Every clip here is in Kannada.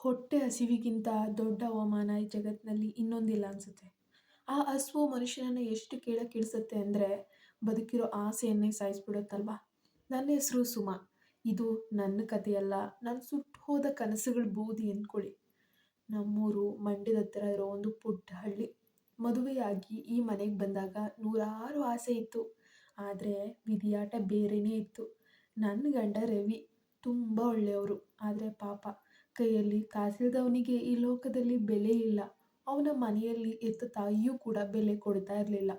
ಹೊಟ್ಟೆ ಹಸಿವಿಗಿಂತ ದೊಡ್ಡ ಅವಮಾನ ಈ ಜಗತ್ತಿನಲ್ಲಿ ಇನ್ನೊಂದಿಲ್ಲ ಅನಿಸುತ್ತೆ. ಆ ಹಸಿವು ಮನುಷ್ಯನನ್ನು ಎಷ್ಟು ಕೆಳಕ್ಕಿಳಿಸುತ್ತೆ ಅಂದರೆ ಬದುಕಿರೋ ಆಸೆಯನ್ನೇ ಸಾಯಿಸ್ಬಿಡುತ್ತಲ್ವಾ? ನನ್ನ ಹೆಸರು ಸುಮಾ. ಇದು ನನ್ನ ಕಥೆಯಲ್ಲ. ನಾನು ಸುಟ್ಟು ಹೋದ ಕನಸುಗಳ ಬೂದಿ ಅಂದ್ಕೊಳ್ಳಿ ನಮ್ಮೂರು ಮಂಡ್ಯದ ಹತ್ತಿರ ಇರೋ ಒಂದು ಪುಟ್ಟ ಹಳ್ಳಿ ಮದುವೆಯಾಗಿ ಈ ಮನೆಗೆ ಬಂದಾಗ ನೂರಾರು ಆಸೆ ಇತ್ತು. ಆದರೆ ವಿಧಿಯಾಟ ಬೇರೆಯೇ ಇತ್ತು. ನನ್ನ ಗಂಡ ರವಿ ತುಂಬ ಒಳ್ಳೆಯವರು. ಆದರೆ ಪಾಪ ಕೈಯಲ್ಲಿ ಕಾಸಿಲ್ದವನಿಗೆ ಈ ಲೋಕದಲ್ಲಿ ಬೆಲೆ ಇಲ್ಲ. ಅವನ ಮನೆಯಲ್ಲಿ ಎತ್ತ ತಾಯಿಯೂ ಕೂಡ ಬೆಲೆ ಕೊಡ್ತಾ ಇರಲಿಲ್ಲ.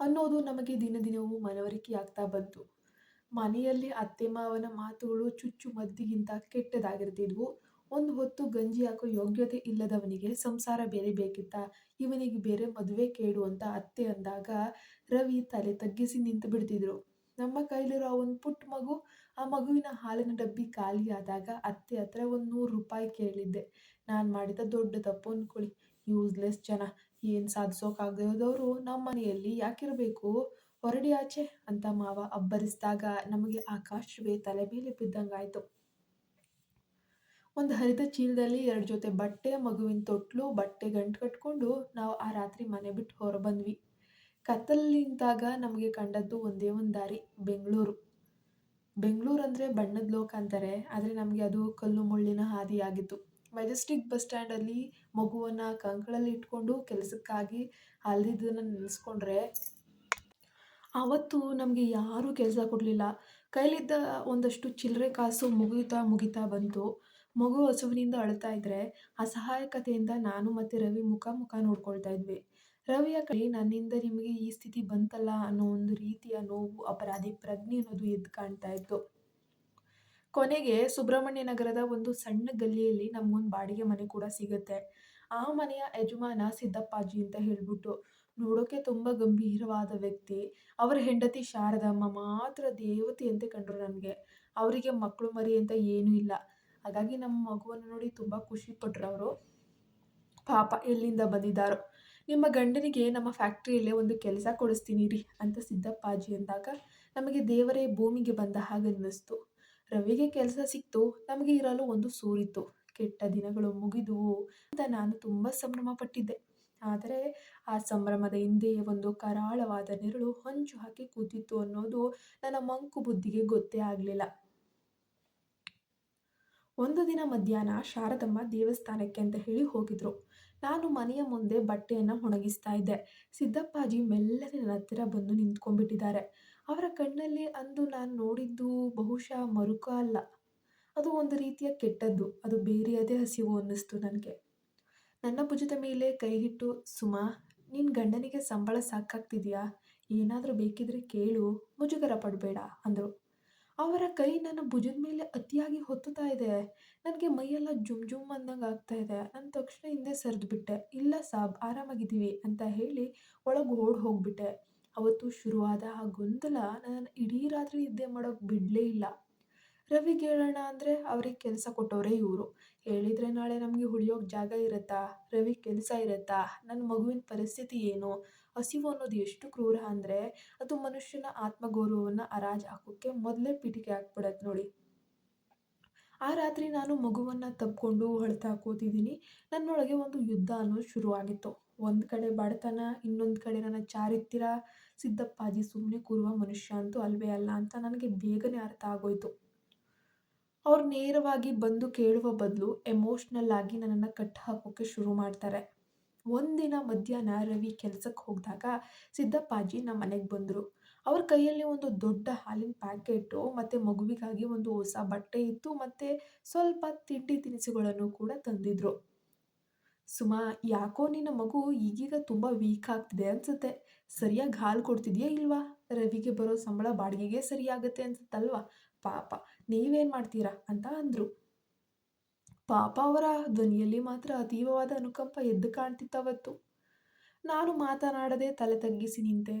ಅನ್ನೋದು ನಮಗೆ ದಿನ ದಿನವೂ ಮನವರಿಕೆಯಾಗ್ತಾ ಬಂತು. ಮನೆಯಲ್ಲಿ ಅತ್ತೆ ಮಾವನ ಮಾತುಗಳು ಚುಚ್ಚು ಮದ್ದಿಗಿಂತ ಕೆಟ್ಟದಾಗಿರ್ತಿದ್ವು. ಒಂದು ಹೊತ್ತು ಗಂಜಿ ಹಾಕೋ ಯೋಗ್ಯತೆ ಇಲ್ಲದವನಿಗೆ ಸಂಸಾರ ಬೇರೆ ಬೇಕಿತ್ತ? ಇವನಿಗೆ ಬೇರೆ ಮದುವೆ ಕೇಡು ಅಂತ ಅತ್ತೆ ಅಂದಾಗ ರವಿ ತಲೆ ತಗ್ಗಿಸಿ ನಿಂತು ಬಿಡ್ತಿದ್ರು ನಮ್ಮ ಕೈಲಿರೋ ಒಂದು ಪುಟ್ಟ ಮಗು ಆ ಮಗುವಿನ ಹಾಲಿನ ಡಬ್ಬಿ ಖಾಲಿಯಾದಾಗ ಅತ್ತೆ ಹತ್ರ ಒಂದು ನೂರು ರೂಪಾಯಿ ಕೇಳಿದ್ದೆ. ನಾನು ಮಾಡಿದ ದೊಡ್ಡ ತಪ್ಪು ಅಂದ್ಕೊಳ್ಳಿ ಯೂಸ್ಲೆಸ್ ಜನ. ಏನು ಸಾಧಿಸೋಕ್ಕಾಗದವರು ನಮ್ಮ ಮನೆಯಲ್ಲಿ ಯಾಕಿರಬೇಕು? ಹೊರಡಿ ಆಚೆ ಅಂತ ಮಾವ ಅಬ್ಬರಿಸಿದಾಗ ನಮಗೆ ಆಕಾಶವೇ ತಲೆ ಮೇಲೆ ಬಿದ್ದಂಗಾಯಿತು. ಒಂದು ಹರಿದ ಚೀಲದಲ್ಲಿ ಎರಡು ಜೊತೆ ಬಟ್ಟೆ, ಮಗುವಿನ ತೊಟ್ಲು, ಬಟ್ಟೆ ಗಂಟು ಕಟ್ಕೊಂಡು ನಾವು ಆ ರಾತ್ರಿ ಮನೆ ಬಿಟ್ಟು ಹೊರ ಬಂದ್ವಿ ನಿಂತಾಗ ನಮಗೆ ಕಂಡದ್ದು ಒಂದೇ ಒಂದು ದಾರಿ, ಬೆಂಗಳೂರು. ಬೆಂಗಳೂರು ಅಂದರೆ ಬಣ್ಣದ ಲೋಕ ಅಂತಾರೆ, ಆದರೆ ನಮಗೆ ಅದು ಕಲ್ಲು ಮುಳ್ಳಿನ ಹಾದಿಯಾಗಿತ್ತು ಮೆಜೆಸ್ಟಿಕ್ ಬಸ್ ಸ್ಟ್ಯಾಂಡಲ್ಲಿ ಮಗುವನ್ನು ಕಂಕಳಲ್ಲಿ ಇಟ್ಕೊಂಡು ಕೆಲಸಕ್ಕಾಗಿ ಅಲ್ದಿದ್ದನ್ನು ನೆನೆಸ್ಕೊಂಡ್ರೆ ಆವತ್ತು ನಮಗೆ ಯಾರೂ ಕೆಲಸ ಕೊಡಲಿಲ್ಲ. ಕೈಲಿದ್ದ ಒಂದಷ್ಟು ಚಿಲ್ಲರೆ ಕಾಸು ಮುಗಿತಾ ಮುಗಿತಾ ಬಂತು. ಮಗು ಹಸುವಿನಿಂದ ಅಳ್ತಾ ಇದ್ದರೆ ಅಸಹಾಯಕತೆಯಿಂದ ನಾನು ಮತ್ತು ರವಿ ಮುಖ ಮುಖ ನೋಡ್ಕೊಳ್ತಾ ಇದ್ವಿ. ರವಿಯ ಕಡೆ, ನನ್ನಿಂದ ನಿಮಗೆ ಈ ಸ್ಥಿತಿ ಬಂತಲ್ಲ ಅನ್ನೋ ಒಂದು ರೀತಿಯ ನೋವು, ಅಪರಾಧಿ ಪ್ರಜ್ಞೆ ಅನ್ನೋದು ಎದ್ದು ಕಾಣ್ತಾ ಇತ್ತು. ಕೊನೆಗೆ ಸುಬ್ರಹ್ಮಣ್ಯ ನಗರದ ಒಂದು ಸಣ್ಣ ಗಲ್ಲಿಯಲ್ಲಿ ನಮಗೊಂದು ಬಾಡಿಗೆ ಮನೆ ಕೂಡ ಸಿಗುತ್ತೆ. ಆ ಮನೆಯ ಯಜಮಾನ ಸಿದ್ದಪ್ಪಾಜಿ ಅಂತ ಹೇಳ್ಬಿಟ್ಟು, ನೋಡೋಕೆ ತುಂಬ ಗಂಭೀರವಾದ ವ್ಯಕ್ತಿ. ಅವರ ಹೆಂಡತಿ ಶಾರದಮ್ಮ ಮಾತ್ರ ದೇವತೆ ಅಂತ ಕಂಡ್ರು ನನಗೆ ಅವರಿಗೆ ಮಕ್ಕಳು ಮರಿ ಅಂತ ಏನೂ ಇಲ್ಲ. ಹಾಗಾಗಿ ನಮ್ಮ ಮಗುವನ್ನು ನೋಡಿ ತುಂಬ ಖುಷಿ ಪಟ್ರು ಅವರು. ಪಾಪ ಎಲ್ಲಿಂದ ಬಂದಿದ್ದಾರೋ. ನಿಮ್ಮ ಗಂಡನಿಗೆ ನಮ್ಮ ಫ್ಯಾಕ್ಟ್ರಿಯಲ್ಲೇ ಒಂದು ಕೆಲಸ ಕೊಡಿಸ್ತೀನಿ ರೀ ಅಂತ ಸಿದ್ದಪ್ಪಾಜಿ ಅಂದಾಗ ನಮಗೆ ದೇವರೇ ಭೂಮಿಗೆ ಬಂದ ಹಾಗೆ ಅನ್ನಿಸ್ತು. ರವಿಗೆ ಕೆಲಸ ಸಿಕ್ತು, ನಮಗೆ ಇರಲು ಒಂದು ಸೂರಿತ್ತು. ಕೆಟ್ಟ ದಿನಗಳು ಮುಗಿದುವು ಅಂತ ನಾನು ತುಂಬ ಸಂಭ್ರಮ ಪಟ್ಟಿದ್ದೆ ಆದರೆ ಆ ಸಂಭ್ರಮದ ಹಿಂದೆಯೇ ಒಂದು ಕರಾಳವಾದ ನೆರಳು ಹೊಂಚು ಹಾಕಿ ಕೂತಿತ್ತು ಅನ್ನೋದು ನನ್ನ ಮಂಕು ಬುದ್ಧಿಗೆ ಗೊತ್ತೇ ಆಗಲಿಲ್ಲ. ಒಂದು ದಿನ ಮಧ್ಯಾಹ್ನ ಶಾರದಮ್ಮ ದೇವಸ್ಥಾನಕ್ಕೆ ಅಂತ ಹೇಳಿ ಹೋಗಿದ್ರು. ನಾನು ಮನೆಯ ಮುಂದೆ ಬಟ್ಟೆಯನ್ನು ಒಣಗಿಸ್ತಾ ಇದ್ದೆ. ಸಿದ್ದಪ್ಪಾಜಿ ಮೆಲ್ಲನೆ ನನ್ನ ಹತ್ತಿರ ಬಂದು ನಿಂತ್ಕೊಂಡ್ಬಿಟ್ಟಿದ್ದಾರೆ. ಅವರ ಕಣ್ಣಲ್ಲಿ ಅಂದು ನಾನು ನೋಡಿದ್ದು ಬಹುಶಃ ಮರುಕ ಅಲ್ಲ. ಅದು ಒಂದು ರೀತಿಯ ಕೆಟ್ಟದ್ದು. ಅದು ಬೇರೆಯದೇ ಹಸಿವು ಅನ್ನಿಸ್ತು ನನಗೆ. ನನ್ನ ಭುಜದ ಮೇಲೆ ಕೈ ಹಿಟ್ಟು ಸುಮಾ ನಿನ್ನ ಗಂಡನಿಗೆ ಸಂಬಳ ಸಾಕಾಗ್ತಿದೆಯಾ? ಏನಾದರೂ ಬೇಕಿದ್ರೆ ಕೇಳು. ಮುಜುಗರ ಪಡಬೇಡ, ಅಂದರು. ಅವರ ಕೈ ನನ್ನ ಭುಜದ ಮೇಲೆ ಅತಿಯಾಗಿ ಹೊತ್ತುತ್ತಾ ಇದೆ. ನನಗೆ ಮೈಯೆಲ್ಲ ಜುಮ್ ಜುಮ್ ಅಂದಂಗೆ ಆಗ್ತಾ ಇದೆ. ನಾನು ತಕ್ಷಣ ಹಿಂದೆ ಸರಿದು ಬಿಟ್ಟೆ. ಇಲ್ಲ ಸಾಬ್, ಆರಾಮಾಗಿದ್ದೀವಿ ಅಂತ ಹೇಳಿ ಒಳಗೆ ಓಡಿ ಹೋಗ್ಬಿಟ್ಟೆ. ಅವತ್ತು ಶುರುವಾದ ಆ ಗೊಂದಲ ನಾನು ಇಡೀ ರಾತ್ರಿ ನಿದ್ದೆ ಮಾಡೋಕೆ ಬಿಡಲೇ ಇಲ್ಲ. ರವಿಗೆ ಹೇಳೋಣ ಅಂದರೆ ಅವ್ರಿಗೆ ಕೆಲಸ ಕೊಟ್ಟವರೇ ಇವರು. ಹೇಳಿದರೆ ನಾಳೆ ನಮಗೆ ಉಳಿಯೋಕೆ ಜಾಗ ಇರುತ್ತಾ? ರವಿ ಕೆಲಸ ಇರುತ್ತಾ? ನನ್ನ ಮಗುವಿನ ಪರಿಸ್ಥಿತಿ ಏನು? ಹಸಿವು ಅನ್ನೋದು ಎಷ್ಟು ಕ್ರೂರ ಅಂದರೆ ಅದು ಮನುಷ್ಯನ ಆತ್ಮಗೌರವವನ್ನು ಹರಾಜು ಹಾಕೋಕ್ಕೆ ಮೊದಲೇ ಪೀಠಿಕೆ ಹಾಕ್ಬಿಡತ್ತೆ ನೋಡಿ. ಆ ರಾತ್ರಿ ನಾನು ಮಗುವನ್ನು ತಬ್ಕೊಂಡು ಅಳ್ತಾ ಕೂತಿದ್ದೀನಿ. ನನ್ನೊಳಗೆ ಒಂದು ಯುದ್ಧ ಅನ್ನೋದು ಶುರುವಾಗಿತ್ತು. ಒಂದು ಕಡೆ ಬಡತನ, ಇನ್ನೊಂದು ಕಡೆ ನನ್ನ ಚಾರಿತ್ರ್ಯ, ಸಿದ್ದಪ್ಪಾಜಿ ಸುಮ್ಮನೆ ಕೂರುವ ಮನುಷ್ಯ ಅಂತೂ ಅಲ್ವೇ ಅಲ್ಲ ಅಂತ ನನಗೆ ಬೇಗನೆ ಅರ್ಥ ಆಗೋಯ್ತು. ಅವ್ರು ನೇರವಾಗಿ ಬಂದು ಕೇಳುವ ಬದಲು ಎಮೋಷ್ನಲ್ ಆಗಿ ನನ್ನನ್ನು ಕಟ್ಟು ಹಾಕೋಕ್ಕೆ ಶುರು ಮಾಡ್ತಾರೆ. ಒಂದಿನ ಮಧ್ಯಾಹ್ನ ರವಿ ಕೆಲಸಕ್ಕೆ ಹೋಗಿದಾಗ ಸಿದ್ದಪ್ಪಾಜಿ ನಮ್ಮ ಮನೆಗೆ ಬಂದರು. ಅವ್ರ ಕೈಯಲ್ಲಿ ಒಂದು ದೊಡ್ಡ ಹಾಲಿನ ಪ್ಯಾಕೆಟು ಮತ್ತು ಮಗುವಿಗಾಗಿ ಒಂದು ಹೊಸ ಬಟ್ಟೆ ಇತ್ತು ಮತ್ತು ಸ್ವಲ್ಪ ತಿಂಡಿ ತಿನಿಸುಗಳನ್ನು ಕೂಡ ತಂದಿದ್ರು. ಸುಮಾ, ಯಾಕೋ ನಿನ್ನ ಮಗು ಈಗೀಗ ತುಂಬ ವೀಕ್ ಆಗ್ತಿದೆ ಅನ್ಸುತ್ತೆ. ಸರಿಯಾಗಿ ಹಾಲು ಕೊಡ್ತಿದ್ಯಾ ಇಲ್ವಾ? ರವಿಗೆ ಬರೋ ಸಂಬಳ ಬಾಡಿಗೆಗೆ ಸರಿಯಾಗುತ್ತೆ ಅನ್ಸುತ್ತಲ್ವಾ? ಪಾಪ, ನೀವೇನು ಮಾಡ್ತೀರಾ? ಅಂತ ಅಂದರು. ಪಾಪ ಅವರ ಧ್ವನಿಯಲ್ಲಿ ಮಾತ್ರ ಅತೀವವಾದ ಅನುಕಂಪ ಎದ್ದು ಕಾಣ್ತಿತ್ತವತ್ತು. ನಾನು ಮಾತನಾಡದೆ ತಲೆ ತಗ್ಗಿಸಿ ನಿಂತೆ,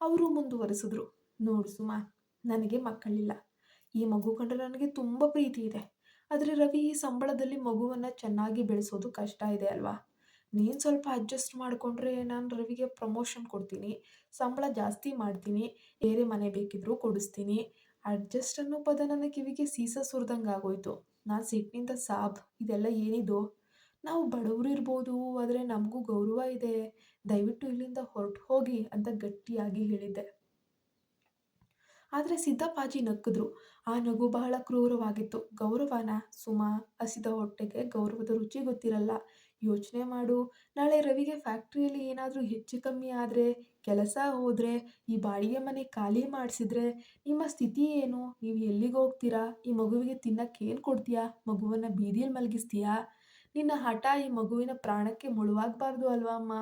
ಅವರು ಮುಂದುವರೆಸಿದ್ರು. ನೋಡು ಸುಮಾ, ನನಗೆ ಮಕ್ಕಳಿಲ್ಲ. ಈ ಮಗು ಕಂಡ್ರೆ ನನಗೆ ತುಂಬ ಪ್ರೀತಿ ಇದೆ. ಆದರೆ ರವಿ ಈ ಸಂಬಳದಲ್ಲಿ ಮಗುವನ್ನು ಚೆನ್ನಾಗಿ ಬೆಳೆಸೋದು ಕಷ್ಟ ಇದೆ ಅಲ್ವಾ? ನೀನು ಸ್ವಲ್ಪ ಅಡ್ಜಸ್ಟ್ ಮಾಡಿಕೊಂಡ್ರೆ ನಾನು ರವಿಗೆ ಪ್ರಮೋಷನ್ ಕೊಡ್ತೀನಿ, ಸಂಬಳ ಜಾಸ್ತಿ ಮಾಡ್ತೀನಿ, ಬೇರೆ ಮನೆ ಬೇಕಿದ್ರೂ ಕೊಡಿಸ್ತೀನಿ ಅಡ್ಜಸ್ಟ್ ಅನ್ನೋ ಪದ ನನ್ನ ಕಿವಿಗೆ ಸೀಸ ಸುರಿದಂಗೆ ಆಗೋಯ್ತು. ನಾ ಸಿಟ್ಟಿನಿಂದ ಸಾಬ್, ಇದೆಲ್ಲ ಏನಿದು? ನಾವು ಬಡವರು ಇರ್ಬೋದು, ಆದರೆ ನಮಗೂ ಗೌರವ ಇದೆ. ದಯವಿಟ್ಟು ಇಲ್ಲಿಂದ ಹೊರಟು ಹೋಗಿ ಅಂತ ಗಟ್ಟಿಯಾಗಿ ಹೇಳಿದ್ದೆ. ಆದರೆ ಸಿದ್ದಪ್ಪಾಜಿ ನಕ್ಕಿದ್ರು ಆ ನಗು ಬಹಳ ಕ್ರೂರವಾಗಿತ್ತು. ಗೌರವನ ಸುಮ ಹಸಿದ ಹೊಟ್ಟೆಗೆ ಗೌರವದ ರುಚಿ ಗೊತ್ತಿರಲ್ಲ. ಯೋಚನೆ ಮಾಡು. ನಾಳೆ ರವಿಗೆ ಫ್ಯಾಕ್ಟ್ರಿಯಲ್ಲಿ ಏನಾದರೂ ಹೆಚ್ಚು ಕಮ್ಮಿ ಆದರೆ, ಕೆಲಸ ಹೋದರೆ, ಈ ಬಾಡಿಗೆ ಮನೆ ಖಾಲಿ ಮಾಡಿಸಿದ್ರೆ, ನಿಮ್ಮ ಸ್ಥಿತಿ ಏನು? ನೀವು ಎಲ್ಲಿಗೆ ಹೋಗ್ತೀರಾ? ಈ ಮಗುವಿಗೆ ತಿನ್ನಕ್ಕೆ ಏನು ಕೊಡ್ತೀಯಾ? ಮಗುವನ್ನು ಬೀದಿಯಲ್ಲಿ ಮಲಗಿಸ್ತೀಯಾ? ನಿನ್ನ ಹಠ ಈ ಮಗುವಿನ ಪ್ರಾಣಕ್ಕೆ ಮುಳುವಾಗಬಾರ್ದು ಅಲ್ವಾ ಅಮ್ಮ?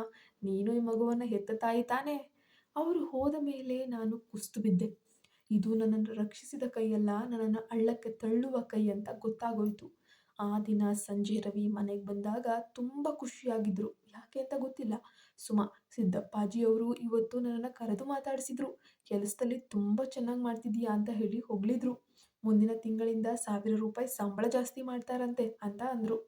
ನೀನು ಈ ಮಗುವನ್ನು ಹೆತ್ತ ತಾಯಿ ತಾನೇ? ಅವರು ಹೋದ ಮೇಲೆ ನಾನು ಕುಸ್ತು ಬಿದ್ದೆ. ಇದು ನನ್ನನ್ನು ರಕ್ಷಿಸಿದ ಕೈಯಲ್ಲ, ನನ್ನನ್ನು ಅಳ್ಳಕ್ಕೆ ತಳ್ಳುವ ಕೈ ಅಂತ ಗೊತ್ತಾಗೋಯ್ತು. ಆ ದಿನ ಸಂಜೆ ರವಿ ಮನೆಗೆ ಬಂದಾಗ ತುಂಬ ಖುಷಿಯಾಗಿದ್ರು. ಯಾಕೆ ಅಂತ ಗೊತ್ತಿಲ್ಲ. ಸುಮಾ ಸಿದ್ದಪ್ಪಾಜಿಯವರು ಇವತ್ತು ನನ್ನನ್ನು ಕರೆದು ಮಾತಾಡಿಸಿದ್ರು. ಕೆಲಸದಲ್ಲಿ ತುಂಬ ಚೆನ್ನಾಗಿ ಮಾಡ್ತಿದ್ದೀಯಾ ಅಂತ ಹೇಳಿ ಹೊಗಳಿದ್ರು. ಮುಂದಿನ ತಿಂಗಳಿಂದ ಸಾವಿರ ರೂಪಾಯಿ ಸಂಬಳ ಜಾಸ್ತಿ ಮಾಡ್ತಾರಂತೆ ಅಂತ ಅಂದರು.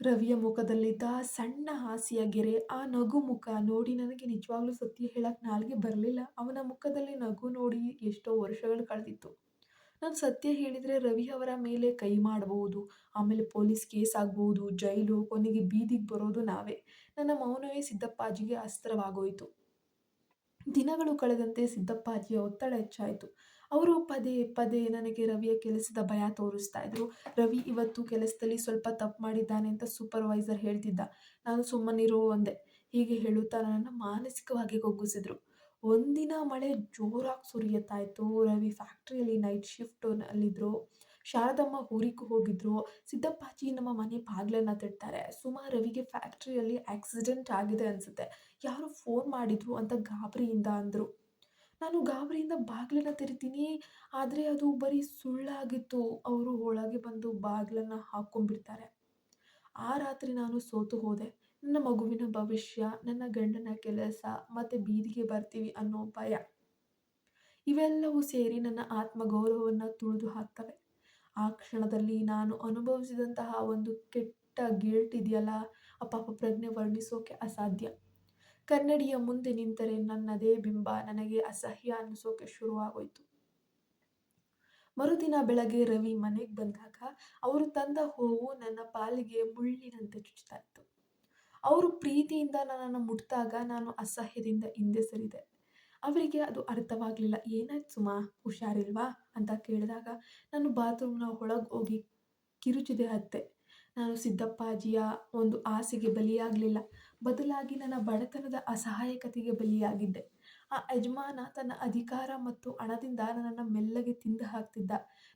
ರವಿಯ ಮುಖದಲ್ಲಿದ್ದ ಸಣ್ಣ ಹಾಸಿಯ ಗೆರೆ, ಆ ನಗು ಮುಖ ನೋಡಿ ನನಗೆ ನಿಜವಾಗ್ಲೂ ಸತ್ಯ ಹೇಳಕ್ಕೆ ನಾಲ್ಗೆ ಬರಲಿಲ್ಲ. ಅವನ ಮುಖದಲ್ಲಿ ನಗು ನೋಡಿ ಎಷ್ಟೋ ವರ್ಷಗಳು ಕಳೆದಿತ್ತು. ನಾನು ಸತ್ಯ ಹೇಳಿದರೆ ರವಿ ಅವರ ಮೇಲೆ ಕೈ ಮಾಡಬಹುದು ಆಮೇಲೆ ಪೊಲೀಸ್ ಕೇಸ್ ಆಗ್ಬೋದು, ಜೈಲು, ಕೊನೆಗೆ ಬೀದಿಗೆ ಬರೋದು ನಾವೇ. ನನ್ನ ಮೌನವೇ ಸಿದ್ದಪ್ಪಾಜಿಗೆ ಅಸ್ತ್ರವಾಗೋಯಿತು. ದಿನಗಳು ಕಳೆದಂತೆ ಸಿದ್ದಪ್ಪಾಜಿಯ ಒತ್ತಡ ಹೆಚ್ಚಾಯಿತು. ಅವರು ಪದೇ ಪದೇ ನನಗೆ ರವಿಯ ಕೆಲಸದ ಭಯ ತೋರಿಸ್ತಾ ಇದ್ರು. ರವಿ ಇವತ್ತು ಕೆಲಸದಲ್ಲಿ ಸ್ವಲ್ಪ ತಪ್ಪು ಮಾಡಿದ್ದಾನೆ ಅಂತ ಸೂಪರ್ವೈಸರ್ ಹೇಳ್ತಿದ್ದ. ನಾನು ಸುಮ್ಮನಿರೋ ಒಂದೇ ಹೀಗೆ ಹೇಳುತ್ತಾ ನನ್ನನ್ನು ಮಾನಸಿಕವಾಗಿ ಕುಗ್ಗಿಸಿದ್ರು ಒಂದಿನ ಮಳೆ ಜೋರಾಗಿ ಸುರಿಯುತ್ತಾಯಿತು. ರವಿ ಫ್ಯಾಕ್ಟ್ರಿಯಲ್ಲಿ ನೈಟ್ ಶಿಫ್ಟಲ್ಲಿದ್ದರು ಶಾರದಮ್ಮ ಊರಿಗೆ ಹೋಗಿದ್ರು. ಸಿದ್ದಪ್ಪಾಜಿ ನಮ್ಮ ಮನೆ ಬಾಗಿಲನ್ನು ತಟ್ತಾರೆ ಸುಮಾರು ರವಿಗೆ ಫ್ಯಾಕ್ಟ್ರಿಯಲ್ಲಿ ಆಕ್ಸಿಡೆಂಟ್ ಆಗಿದೆ ಅನಿಸುತ್ತೆ. ಯಾರು ಫೋನ್ ಮಾಡಿದ್ರು ಅಂತ ಗಾಬರಿಯಿಂದ ಅಂದರು. ನಾನು ಗಾಬರಿಯಿಂದ ಬಾಗಿಲನ್ನು ತೆರಿತೀನಿ. ಆದರೆ ಅದು ಬರೀ ಸುಳ್ಳಾಗಿತ್ತು. ಅವರು ಒಳಗೆ ಬಂದು ಬಾಗಿಲನ್ನು ಹಾಕ್ಕೊಂಡ್ಬಿಡ್ತಾರೆ ಆ ರಾತ್ರಿ ನಾನು ಸೋತು ಹೋದೆ. ನನ್ನ ಮಗುವಿನ ಭವಿಷ್ಯ, ನನ್ನ ಗಂಡನ ಕೆಲಸ ಮತ್ತು ಬೀದಿಗೆ ಬರ್ತೀವಿ ಅನ್ನೋ ಭಯ. ಇವೆಲ್ಲವೂ ಸೇರಿ ನನ್ನ ಆತ್ಮಗೌರವವನ್ನು ತುಳಿದು ಹಾಕ್ತವೆ. ಆ ಕ್ಷಣದಲ್ಲಿ ನಾನು ಅನುಭವಿಸಿದಂತಹ ಒಂದು ಕೆಟ್ಟ ಗಿಲ್ಟ್ ಇದೆಯಲ್ಲ, ಆ ಪಾಪ ಪ್ರಜ್ಞೆ ವರ್ಣಿಸೋಕೆ ಅಸಾಧ್ಯ. ಕನ್ನಡಿಯ ಮುಂದೆ ನಿಂತರೆ ನನ್ನದೇ ಬಿಂಬ, ನನಗೆ ಅಸಹ್ಯ ಅನ್ನಿಸೋಕೆ ಶುರುವಾಗೋಯ್ತು. ಮರುದಿನ ಬೆಳಗ್ಗೆ ರವಿ ಮನೆಗೆ ಬಂದಾಗ, ಅವರು ತಂದ ಹೂವು ನನ್ನ ಪಾಲಿಗೆ ಮುಳ್ಳಿನಂತೆ ಚುಚ್ತಾ ಇತ್ತು. ಅವರು ಪ್ರೀತಿಯಿಂದ ನನ್ನನ್ನು ಮುಟ್ಟಿದಾಗ ನಾನು ಅಸಹ್ಯದಿಂದ ಹಿಂದೆ ಸರಿದೆ. ಅವರಿಗೆ ಅದು ಅರ್ಥವಾಗಲಿಲ್ಲ. ಏನಾಯ್ತು ಸುಮಾ? ಹುಷಾರಿಲ್ವಾ? ಅಂತ ಕೇಳಿದಾಗ ನಾನು ಬಾತ್ರೂಮ್ನ ಒಳಗೆ ಹೋಗಿ ಕಿರುಚಿದೆ ಅತ್ತೆ. ನಾನು ಸಿದ್ದಪ್ಪಾಜಿಯ ಒಂದು ಆಸೆಗೆ ಬಲಿಯಾಗಲಿಲ್ಲ. ಬದಲಾಗಿ ನನ್ನ ಬಡತನದ ಅಸಹಾಯಕತೆಗೆ ಬಲಿಯಾಗಿದ್ದೆ. ಆ ಯಜಮಾನ ತನ್ನ ಅಧಿಕಾರ ಮತ್ತು ಹಣದಿಂದ ನನ್ನನ್ನು ಮೆಲ್ಲಗೆ ತಿಂದು ಹಾಕ್ತಿದ್ದ.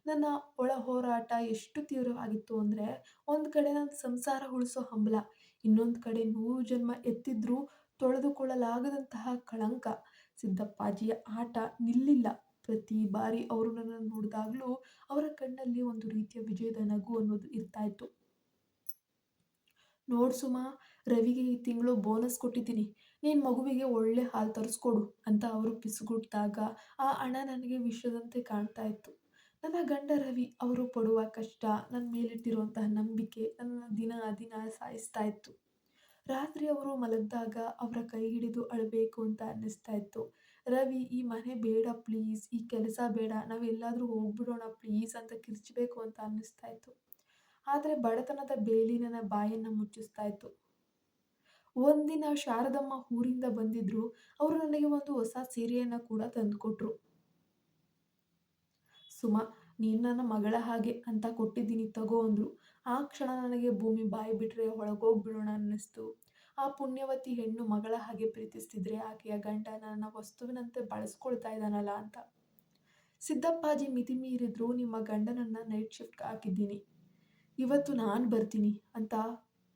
ನನ್ನ ಒಳ ಹೋರಾಟ ಎಷ್ಟು ತೀವ್ರವಾಗಿತ್ತು ಅಂದರೆ, ಒಂದು ಕಡೆ ನನ್ನ ಸಂಸಾರ ಉಳಿಸೋ ಹಂಬಲ ಇನ್ನೊಂದು ಕಡೆ ನೂರು ಜನ್ಮ ಎತ್ತಿದ್ರೂ ತೊಳೆದುಕೊಳ್ಳಲಾಗದಂತಹ ಕಳಂಕ. ಸಿದ್ದಪ್ಪಾಜಿಯ ಆಟ ನಿಲ್ಲಿಲ್ಲ. ಪ್ರತಿ ಬಾರಿ ಅವರು ನನ್ನನ್ನು ನೋಡಿದಾಗಲೂ ಅವರ ಕಣ್ಣಲ್ಲಿ ಒಂದು ರೀತಿಯ ವಿಜಯದ ನಗು ಅನ್ನೋದು ಇರ್ತಾ ಇತ್ತು ನೋಡು ಸುಮಾ, ರವಿಗೆ ಈ ತಿಂಗಳು ಬೋನಸ್ ಕೊಟ್ಟಿದ್ದೀನಿ. ನೀನು ಮಗುವಿಗೆ ಒಳ್ಳೆ ಹಾಲು ತರಿಸ್ಕೊಡು ಅಂತ ಅವರು ಪಿಸುಗುಟ್ಟಾಗ ಆ ಹಣ ನನಗೆ ವಿಷದಂತೆ ಕಾಣ್ತಾ ಇತ್ತು ನನ್ನ ಗಂಡ ರವಿ ಅವರು ಪಡುವ ಕಷ್ಟ ನನ್ನ ಮೇಲಿಟ್ಟಿರುವಂತಹ ನಂಬಿಕೆ ನನ್ನ ದಿನ ದಿನ ಸಾಯಿಸ್ತಾ ಇತ್ತು. ರಾತ್ರಿ ಅವರು ಮಲಗಿದಾಗ ಅವರ ಕೈ ಹಿಡಿದು ಅಳಬೇಕು ಅಂತ ಅನ್ನಿಸ್ತಾ ಇತ್ತು. ರವಿ, ಈ ಮನೆ ಬೇಡ ಪ್ಲೀಸ್ ಈ ಕೆಲಸ ಬೇಡ, ನಾವೆಲ್ಲಾದರೂ ಹೋಗ್ಬಿಡೋಣ ಪ್ಲೀಸ್ ಅಂತ ಕಿರ್ಚಬೇಕು ಅಂತ ಅನ್ನಿಸ್ತಾ ಇತ್ತು. ಆದರೆ ಬಡತನದ ಬೇಲಿ ನನ್ನ ಬಾಯನ್ನು ಮುಚ್ಚಿಸ್ತಾ ಇತ್ತು. ಒಂದಿನ ಶಾರದಮ್ಮ ಊರಿಂದ ಬಂದಿದ್ದರು ಅವರು ನನಗೆ ಒಂದು ಹೊಸ ಸೀರೆಯನ್ನು ಕೂಡ ತಂದುಕೊಟ್ರು. ಸುಮ, ನೀನು ನನ್ನ ಮಗಳ ಹಾಗೆ ಅಂತ ಕೊಟ್ಟಿದ್ದೀನಿ ತಗೋ ಅಂದರು. ಆ ಕ್ಷಣ ನನಗೆ ಭೂಮಿ ಬಾಯಿ ಬಿಟ್ಟರೆ ಒಳಗೋಗ್ಬಿಡೋಣ ಅನ್ನಿಸ್ತು. ಆ ಪುಣ್ಯವತಿ ಹೆಣ್ಣು ಮಗಳ ಹಾಗೆ ಪ್ರೀತಿಸ್ತಿದ್ರೆ ಆಕೆಯ ಗಂಡ ನನ್ನ ವಸ್ತುವಿನಂತೆ ಬಳಸ್ಕೊಳ್ತಾ ಇದ್ದಾನಲ್ಲ ಅಂತ. ಸಿದ್ದಪ್ಪಾಜಿ ಮಿತಿ ಮೀರಿದ್ರು ನಿಮ್ಮ ಗಂಡನನ್ನು ನೈಟ್ ಶಿಫ್ಟ್ ಹಾಕಿದ್ದೀನಿ. ಇವತ್ತು ನಾನು ಬರ್ತೀನಿ ಅಂತ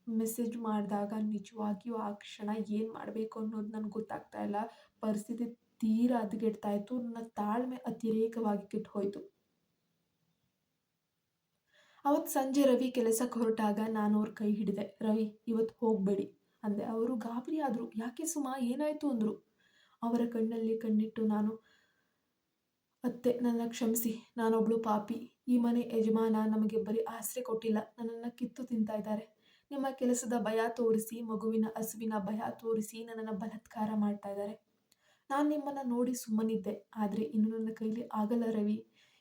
ಮೆಸೇಜ್ ಮಾಡಿದಾಗ ನಿಜವಾಗಿಯೂ ಆ ಕ್ಷಣ ಏನು ಮಾಡಬೇಕು ಅನ್ನೋದು ನನಗೆ ಗೊತ್ತಾಗ್ತಾ ಇಲ್ಲ. ಪರಿಸ್ಥಿತಿ ತೀರಾ ಹದಗೆಡ್ತಾ ಇತ್ತು. ನನ್ನ ತಾಳ್ಮೆ ಅತಿರೇಕವಾಗಿ ಕೆಟ್ಟು ಹೋಯಿತು. ಅವತ್ತು ಸಂಜೆ ರವಿ ಕೆಲಸಕ್ಕೆ ಹೊರಟಾಗ ನಾನು ಅವ್ರ ಕೈ ಹಿಡಿದೆ. ರವಿ ಇವತ್ತು ಹೋಗಬೇಡಿ. ಅಂದೆ. ಅವರು ಗಾಬರಿ ಆದರು. ಯಾಕೆ ಸುಮಾ? ಏನಾಯಿತು? ಅಂದರು. ಅವರ ಕಣ್ಣಲ್ಲಿ ಕಣ್ಣಿಟ್ಟು ನಾನು, ಅತ್ತೆ ನನ್ನ ಕ್ಷಮಿಸಿ. ನಾನೊಬ್ಳು ಪಾಪಿ. ಈ ಮನೆ ಯಜಮಾನ ನಮಗೆ ಬರೀ ಆಸರೆ ಕೊಟ್ಟಿಲ್ಲ. ನನ್ನನ್ನು ಕಿತ್ತು ತಿಂತಾ ಇದ್ದಾರೆ. ನಿಮ್ಮ ಕೆಲಸದ ಭಯ ತೋರಿಸಿ, ಮಗುವಿನ ಹಸುವಿನ ಭಯ ತೋರಿಸಿ ನನ್ನನ್ನು ಬಲತ್ಕಾರ ಮಾಡ್ತಾ ಇದ್ದಾರೆ. ನಾನು ನಿಮ್ಮನ್ನು ನೋಡಿ ಸುಮ್ಮನಿದ್ದೆ. ಆದರೆ ಇನ್ನು ನನ್ನ ಕೈಲಿ ಆಗಲ್ಲ ರವಿ.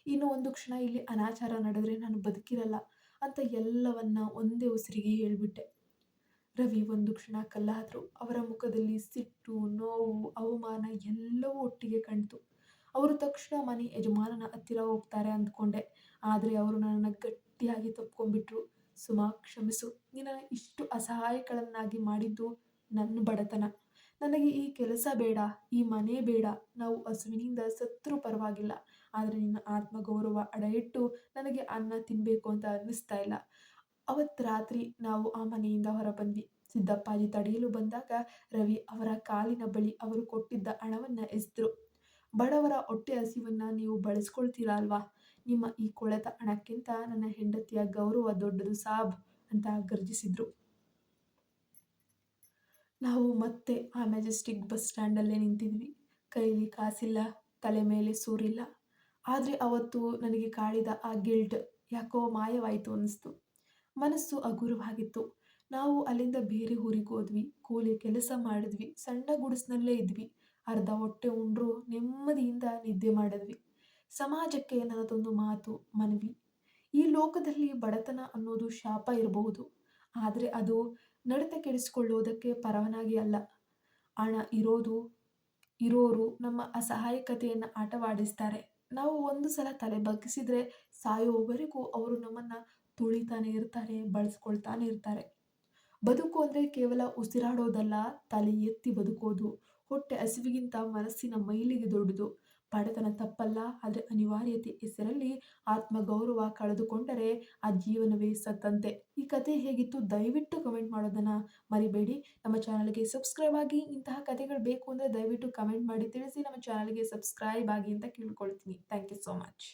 ಇನ್ನು ಒಂದು ಕ್ಷಣ ಇಲ್ಲಿ ಅನಾಚಾರ ನಡೆದ್ರೆ ನಾನು ಬದುಕಿರಲ್ಲ ಅಂತ ಎಲ್ಲವನ್ನ ಒಂದೇ ಉಸಿರಿಗೆ ಹೇಳ್ಬಿಟ್ಟೆ. ರವಿ ಒಂದು ಕ್ಷಣ ಕಲ್ಲಾದರು. ಅವರ ಮುಖದಲ್ಲಿ ಸಿಟ್ಟು, ನೋವು, ಅವಮಾನ ಎಲ್ಲವೂ ಒಟ್ಟಿಗೆ ಕಣ್ತು ಅವರು ತಕ್ಷಣ ಮನೆ ಯಜಮಾನನ ಹತ್ತಿರ ಹೋಗ್ತಾರೆ ಅಂದ್ಕೊಂಡೆ. ಆದರೆ ಅವರು ನನ್ನನ್ನು ಗಟ್ಟಿಯಾಗಿ ತಪ್ಕೊಂಡ್ಬಿಟ್ರು. ಸುಮಾ ಕ್ಷಮಿಸು. ನಿನ್ನನ್ನು ಇಷ್ಟು ಅಸಹಾಯಗಳನ್ನಾಗಿ ಮಾಡಿದ್ದು ನನ್ನ ಬಡತನ. ನನಗೆ ಈ ಕೆಲಸ ಬೇಡ, ಈ ಮನೆ ಬೇಡ. ನಾವು ಹಸುವಿನಿಂದ ಸತ್ರೂ ಪರವಾಗಿಲ್ಲ. ಆದರೆ ನಿನ್ನ ಆತ್ಮಗೌರವ ಅಡ ಇಟ್ಟು ನನಗೆ ಅನ್ನ ತಿನ್ನಬೇಕು ಅಂತ ಅನ್ನಿಸ್ತಾ ಇಲ್ಲ. ಅವತ್ತು ರಾತ್ರಿ ನಾವು ಆ ಮನೆಯಿಂದ ಹೊರಬಂದ್ವಿ. ಸಿದ್ದಪ್ಪಾಜಿ ತಡೆಯಲು ಬಂದಾಗ ರವಿ ಅವರ ಕಾಲಿನ ಬಳಿ ಅವರು ಕೊಟ್ಟಿದ್ದ ಹಣವನ್ನು ಎಸೆದ್ರು. ಬಡವರ ಹೊಟ್ಟೆ ಹಸಿವನ್ನು ನೀವು ಬಳಸ್ಕೊಳ್ತೀರಾ ಅಲ್ವಾ? ನಿಮ್ಮ ಈ ಕೊಳೆತ ಹಣಕ್ಕಿಂತ ನನ್ನ ಹೆಂಡತಿಯ ಗೌರವ ದೊಡ್ಡದು ಸಾಬ್ ಅಂತ ಗರ್ಜಿಸಿದ್ರು. ನಾವು ಮತ್ತೆ ಆ ಮೆಜೆಸ್ಟಿಕ್ ಬಸ್ ಸ್ಟ್ಯಾಂಡಲ್ಲೇ ನಿಂತಿದ್ವಿ. ಕೈಲಿ ಕಾಸಿಲ್ಲ, ತಲೆ ಮೇಲೆ ಸೂರಿಲ್ಲ. ಆದರೆ ಅವತ್ತು ನನಗೆ ಕಾಡಿದ ಆ ಗಿಲ್ಟ್ ಯಾಕೋ ಮಾಯವಾಯಿತು ಅನ್ನಿಸ್ತು. ಮನಸ್ಸು ಹಗುರವಾಗಿತ್ತು ನಾವು ಅಲ್ಲಿಂದ ಬೇರೆ ಊರಿಗೆ ಹೋದ್ವಿ. ಕೂಲಿ ಕೆಲಸ ಮಾಡಿದ್ವಿ. ಸಣ್ಣ ಗುಡಿಸ್ನಲ್ಲೇ ಇದ್ವಿ. ಅರ್ಧ ಹೊಟ್ಟೆ ಉಂಡ್ರು, ನೆಮ್ಮದಿಯಿಂದ ನಿದ್ದೆ ಮಾಡಿದ್ವಿ. ಸಮಾಜಕ್ಕೆ ನನ್ನದೊಂದು ಮಾತು, ಮನವಿ. ಈ ಲೋಕದಲ್ಲಿ ಬಡತನ ಅನ್ನೋದು ಶಾಪ ಇರಬಹುದು. ಆದರೆ ಅದು ನಡತೆ ಕೆಡಿಸಿಕೊಳ್ಳುವುದಕ್ಕೆ ಪರವಾನಗಿ ಅಲ್ಲ. ಹಣ ಇರೋದು, ಇರೋರು ನಮ್ಮ ಅಸಹಾಯಕತೆಯನ್ನು ಆಟವಾಡಿಸ್ತಾರೆ. ನಾವು ಒಂದು ಸಲ ತಲೆ ಬಗ್ಗಿಸಿದ್ರೆ ಸಾಯೋವರೆಗೂ ಅವರು ನಮ್ಮನ್ನು ತುಳಿತಾನೆ ಇರ್ತಾರೆ, ಬಳಸ್ಕೊಳ್ತಾನೆ ಇರ್ತಾರೆ. ಬದುಕು ಅಂದರೆ ಕೇವಲ ಉಸಿರಾಡೋದಲ್ಲ, ತಲೆ ಎತ್ತಿ ಬದುಕೋದು. ಹೊಟ್ಟೆ ಹಸಿವಿಗಿಂತ ಮನಸ್ಸಿನ ಮೈಲಿಗೆ ದೊಡ್ಡದು. ಬಡತನ ತಪ್ಪಲ್ಲ, ಆದರೆ ಅನಿವಾರ್ಯತೆ ಹೆಸರಲ್ಲಿ ಆತ್ಮಗೌರವ ಕಳೆದುಕೊಂಡರೆ ಆ ಜೀವನವೇ ಸತ್ತಂತೆ. ಈ ಕತೆ ಹೇಗಿತ್ತು ದಯವಿಟ್ಟು ಕಮೆಂಟ್ ಮಾಡೋದನ್ನು ಮರಿಬೇಡಿ. ನಮ್ಮ ಚಾನಲ್ಗೆ ಸಬ್ಸ್ಕ್ರೈಬ್ ಆಗಿ ಇಂತಹ ಕತೆಗಳು ಬೇಕು ಅಂದರೆ ದಯವಿಟ್ಟು ಕಮೆಂಟ್ ಮಾಡಿ ತಿಳಿಸಿ. ನಮ್ಮ ಚಾನಲ್ಗೆ ಸಬ್ಸ್ಕ್ರೈಬ್ ಆಗಿ ಅಂತ ಕೇಳ್ಕೊಳ್ತೀನಿ. Thank you so much